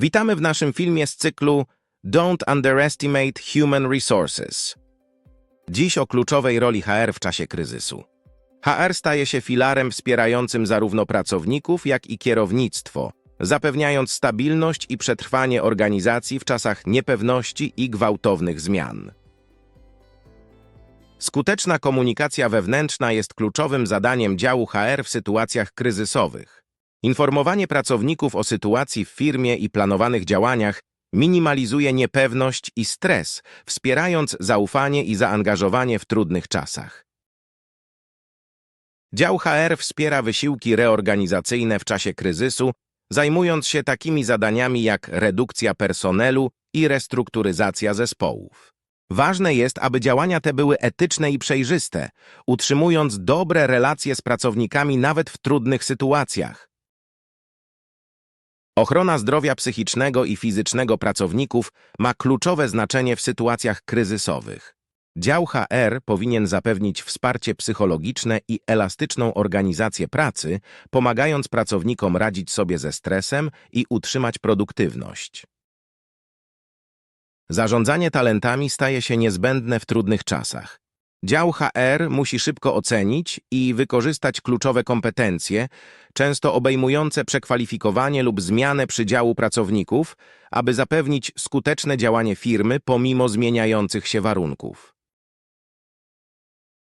Witamy w naszym filmie z cyklu Don't Underestimate Human Resources. Dziś o kluczowej roli HR w czasie kryzysu. HR staje się filarem wspierającym zarówno pracowników, jak i kierownictwo, zapewniając stabilność i przetrwanie organizacji w czasach niepewności i gwałtownych zmian. Skuteczna komunikacja wewnętrzna jest kluczowym zadaniem działu HR w sytuacjach kryzysowych. Informowanie pracowników o sytuacji w firmie i planowanych działaniach minimalizuje niepewność i stres, wspierając zaufanie i zaangażowanie w trudnych czasach. Dział HR wspiera wysiłki reorganizacyjne w czasie kryzysu, zajmując się takimi zadaniami jak redukcja personelu i restrukturyzacja zespołów. Ważne jest, aby działania te były etyczne i przejrzyste, utrzymując dobre relacje z pracownikami nawet w trudnych sytuacjach. Ochrona zdrowia psychicznego i fizycznego pracowników ma kluczowe znaczenie w sytuacjach kryzysowych. Dział HR powinien zapewnić wsparcie psychologiczne i elastyczną organizację pracy, pomagając pracownikom radzić sobie ze stresem i utrzymać produktywność. Zarządzanie talentami staje się niezbędne w trudnych czasach. Dział HR musi szybko ocenić i wykorzystać kluczowe kompetencje, często obejmujące przekwalifikowanie lub zmianę przydziału pracowników, aby zapewnić skuteczne działanie firmy pomimo zmieniających się warunków.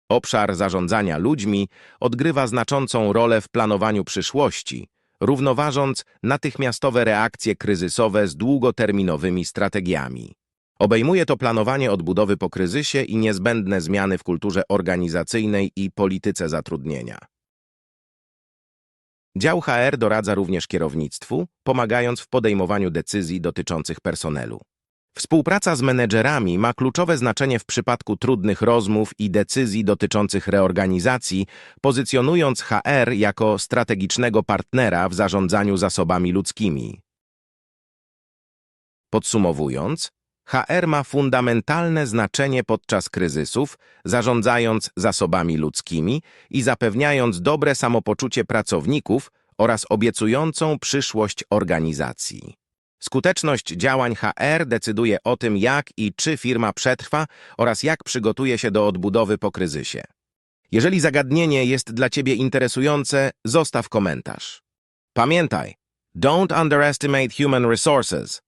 Obszar zarządzania ludźmi odgrywa znaczącą rolę w planowaniu przyszłości, równoważąc natychmiastowe reakcje kryzysowe z długoterminowymi strategiami. Obejmuje to planowanie odbudowy po kryzysie i niezbędne zmiany w kulturze organizacyjnej i polityce zatrudnienia. Dział HR doradza również kierownictwu, pomagając w podejmowaniu decyzji dotyczących personelu. Współpraca z menedżerami ma kluczowe znaczenie w przypadku trudnych rozmów i decyzji dotyczących reorganizacji, pozycjonując HR jako strategicznego partnera w zarządzaniu zasobami ludzkimi. Podsumowując, HR ma fundamentalne znaczenie podczas kryzysów, zarządzając zasobami ludzkimi i zapewniając dobre samopoczucie pracowników oraz obiecującą przyszłość organizacji. Skuteczność działań HR decyduje o tym, jak i czy firma przetrwa oraz jak przygotuje się do odbudowy po kryzysie. Jeżeli zagadnienie jest dla Ciebie interesujące, zostaw komentarz. Pamiętaj, don't underestimate human resources.